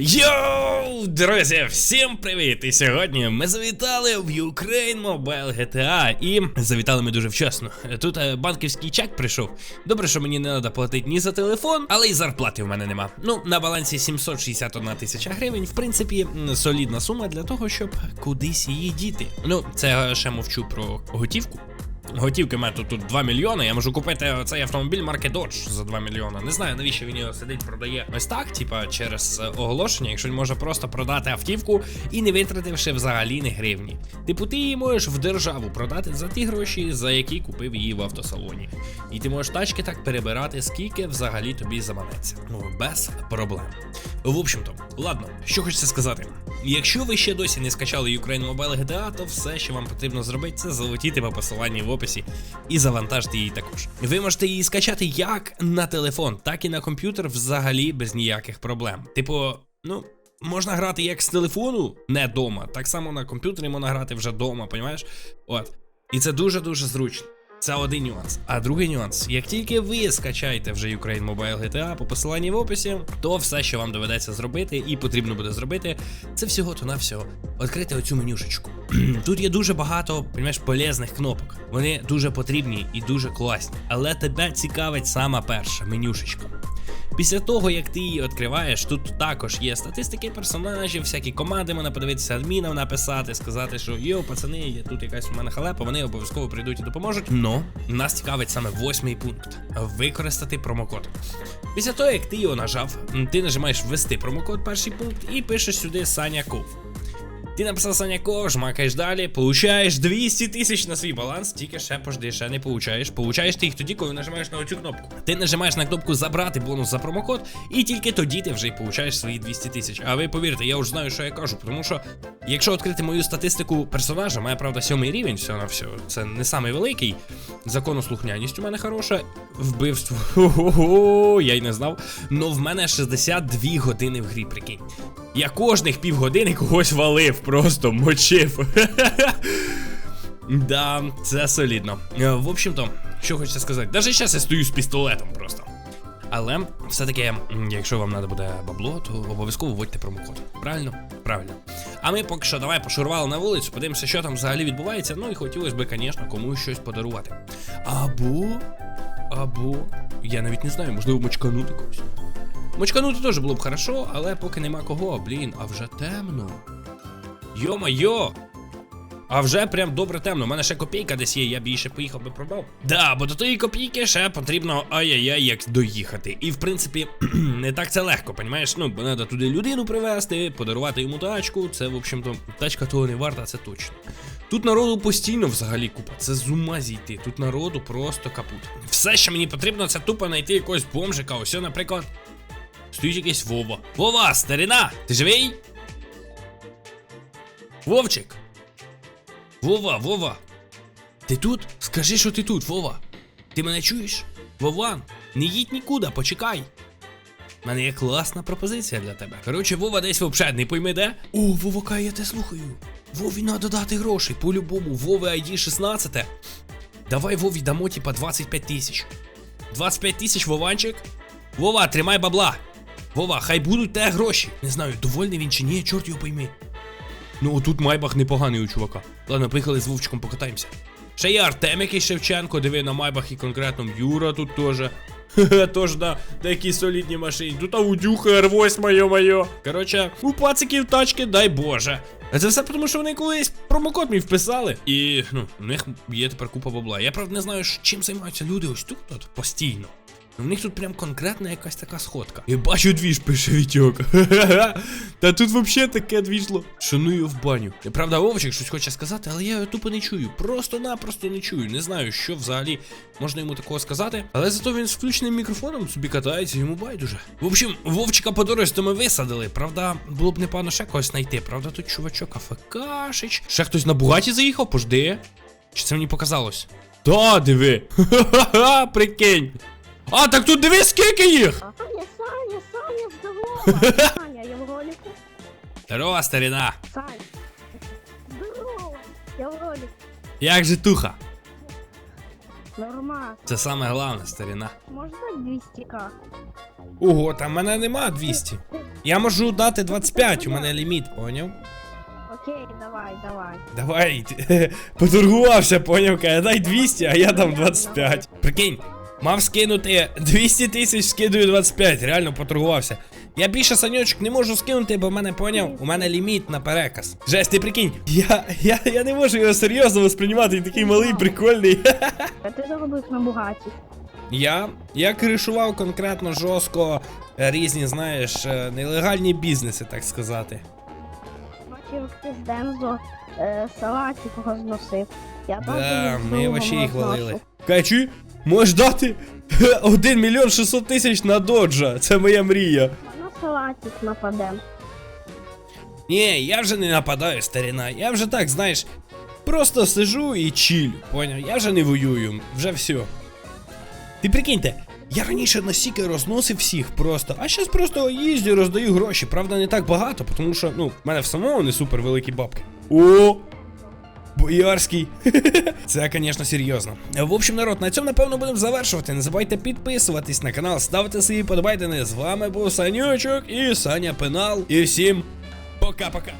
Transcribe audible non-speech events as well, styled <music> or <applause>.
Йоу, друзі, всім привіт! І сьогодні ми завітали в Ukraine Mobile GTA і завітали ми дуже вчасно. Тут е, банківський чек прийшов. Добре, що мені не треба платити ні за телефон, але й зарплати в мене нема. Ну, на балансі 761 тисяча гривень, в принципі, солідна сума для того, щоб кудись її діти. Ну, це ще мовчу про готівку. Готівки в мене тут, тут 2 мільйони. Я можу купити цей автомобіль марки Dodge за 2 мільйони. Не знаю, навіщо він його сидить, продає ось так, типа через е, оголошення, якщо він може просто продати автівку і не витративши взагалі не гривні. Типу, ти її можеш в державу продати за ті гроші, за які купив її в автосалоні. І ти можеш тачки так перебирати, скільки взагалі тобі заманеться. Ну, без проблем. В общем-то, ладно, що хочеться сказати. Якщо ви ще досі не скачали Ukraine Mobile GTA, то все, що вам потрібно зробити, це залетіти по посиланні в описі і завантажити її також. Ви можете її скачати як на телефон, так і на комп'ютер взагалі без ніяких проблем. Типу, ну. Можна грати як з телефону, не дома, так само на комп'ютері можна грати вже дома, понімаєш? От. І це дуже-дуже зручно. Це один нюанс. А другий нюанс: як тільки ви скачаєте вже Ukraine Mobile GTA по посиланні в описі, то все, що вам доведеться зробити, і потрібно буде зробити, це всього то навсього відкрити оцю менюшечку. <clears throat> Тут є дуже багато, понімаєш, полезних кнопок. Вони дуже потрібні і дуже класні. Але тебе цікавить сама перша менюшечка. Після того, як ти її відкриваєш, тут також є статистики персонажів, всякі команди можна подивитися, адмінам написати, сказати, що йо, пацани, є тут якась у мене халепа, вони обов'язково прийдуть і допоможуть. Но нас цікавить саме восьмий пункт використати промокод. Після того, як ти його нажав, ти нажимаєш ввести промокод, перший пункт, і пишеш сюди Саня Ков. Ти написав Саня Ков, жмакаєш далі, получаєш 200 тисяч на свій баланс, тільки ще пожди, ще не получаєш. Получаєш ти їх тоді, коли нажимаєш на оцю кнопку. Ти нажимаєш на кнопку забрати бонус за промокод, і тільки тоді ти вже й получаєш свої 200 тисяч. А ви повірте, я вже знаю, що я кажу, тому що якщо відкрити мою статистику персонажа, має правда сьомий рівень, все на все. Це не самий великий. Законослухняність у мене хороша. Вбивство. Я й не знав. Но в мене 62 години в грі, прикинь. Я кожних півгодини когось валив, просто мочив. <laughs> Да, це солідно. Е, В общем-то, що хочеться сказати, навіть зараз я стою з пістолетом просто. Але все-таки, якщо вам треба буде бабло, то обов'язково вводьте промокод. Правильно? Правильно. А ми поки що давай пошурували на вулицю, подивимося, що там взагалі відбувається. Ну і хотілося б, звісно, комусь щось подарувати. Або. Або. Я навіть не знаю, можливо, мочканути когось. Мочканути теж було б хорошо, але поки нема кого, блін, а вже темно. Йо-майо! А вже прям добре темно. У мене ще копійка десь є, я б її поїхав би продав. Да, бо до тої копійки ще потрібно ай-яй-яй як доїхати. І в принципі, <clears throat> не так це легко, понімаєш? Ну, бо треба туди людину привезти, подарувати йому тачку. Це, в общем-то, тачка того не варта, це точно. Тут народу постійно взагалі купа. Це з ума зійти. Тут народу просто капут. Все, що мені потрібно, це тупо знайти якогось бомжика. Ось, наприклад, стоїть якийсь Вова. Вова, старина! Ти живий? Вовчик! Вова, Вова! Ти тут? Скажи, що ти тут, Вова. Ти мене чуєш? Вован, не їдь нікуди, почекай. У мене є класна пропозиція для тебе. Коротше, Вова десь взагалі не пойми де. О, Вовака, я те слухаю. Вові надо дати грошей. По-любому, Вови ID 16. Давай Вові дамо, типа 25 тисяч. 25 тисяч, Вованчик. Вова, тримай бабла. Вова, хай будуть те гроші. Не знаю, довольний він чи ні, чорт його пойми. Ну, отут майбах непоганий у чувака. Ладно, поїхали з Вовчиком покатаємося. Ще є Артем якийсь Шевченко, диви на майбах і конкретно Юра тут теж. Тож на такі солідні машині. Тут аудюха R8, йо-моє. Коротше, у пациків тачки, дай Боже. А це все тому, що вони колись промокод мій вписали. І ну, у них є тепер купа бабла. Я правда не знаю, чим займаються люди ось тут постійно. У них тут прям конкретна якась така сходка. Я бачу двіж, пише Вітьок. <laughs> Та тут взагалі таке двіжло. Шаную в баню. Я правда, Вовчик щось хоче сказати, але я його тупо не чую. Просто-напросто не чую. Не знаю, що взагалі можна йому такого сказати. Але зато він з включеним мікрофоном собі катається, йому байдуже. В общем, Вовчика по дорозі ми висадили. Правда, було б непогано ще когось знайти. Правда, тут чувачок АФКшич. Ще хтось на бугаті заїхав, пожди. Чи це мені показалось? Та, диви. <laughs> Ха-ха-ха, прикинь. А, так тут диви, скільки їх! Саня, Саня, Саня, здорово! Саня, я в ролику. Здорово, старина. Сань. Здорово! Я в ролику. Як же туха? Нормально. Це саме головне, старина. Можна 200к? Ого, там мене нема 200. Я можу дати 25, у мене ліміт, поняв? Окей, давай, давай. Давай, <laughs> поторгувався, поняв, каже, дай 200, а я дам 25. Прикинь, мав скинути 200 тисяч, скидую 25, реально поторгувався. Я більше саньочок не можу скинути, бо в мене поняв, у мене ліміт на переказ. Жесть, ти прикинь, я, я, я не можу його серйозно восприймати, він такий малий, прикольний. <laughs> А ти заробив на бугаті. Я, я кришував конкретно жорстко різні, знаєш, е, нелегальні бізнеси, так сказати. Бачив, ти з Дензо е, салатик розносив. Я Да, ми вообще їх валили. Качу, можеш дати <laughs> 1 мільйон 600 тисяч на доджа. Це моя мрія. На салатик нападем. Ні, я вже не нападаю, старіна. Я вже так, знаєш, просто сижу і чилю, поняв? Я вже не воюю, вже все. Ти прикиньте, я раніше настільки розносив всіх просто, а зараз просто їздю, роздаю гроші. Правда, не так багато, тому що, ну, в мене в самому не супер великі бабки. О! Боярський. <laughs> Це, звісно, серйозно. В общем, народ, на цьому напевно будемо завершувати. Не забувайте підписуватись на канал, ставити свої подобайдени. З вами був Санючок і Саня Пенал. І всім пока-пока.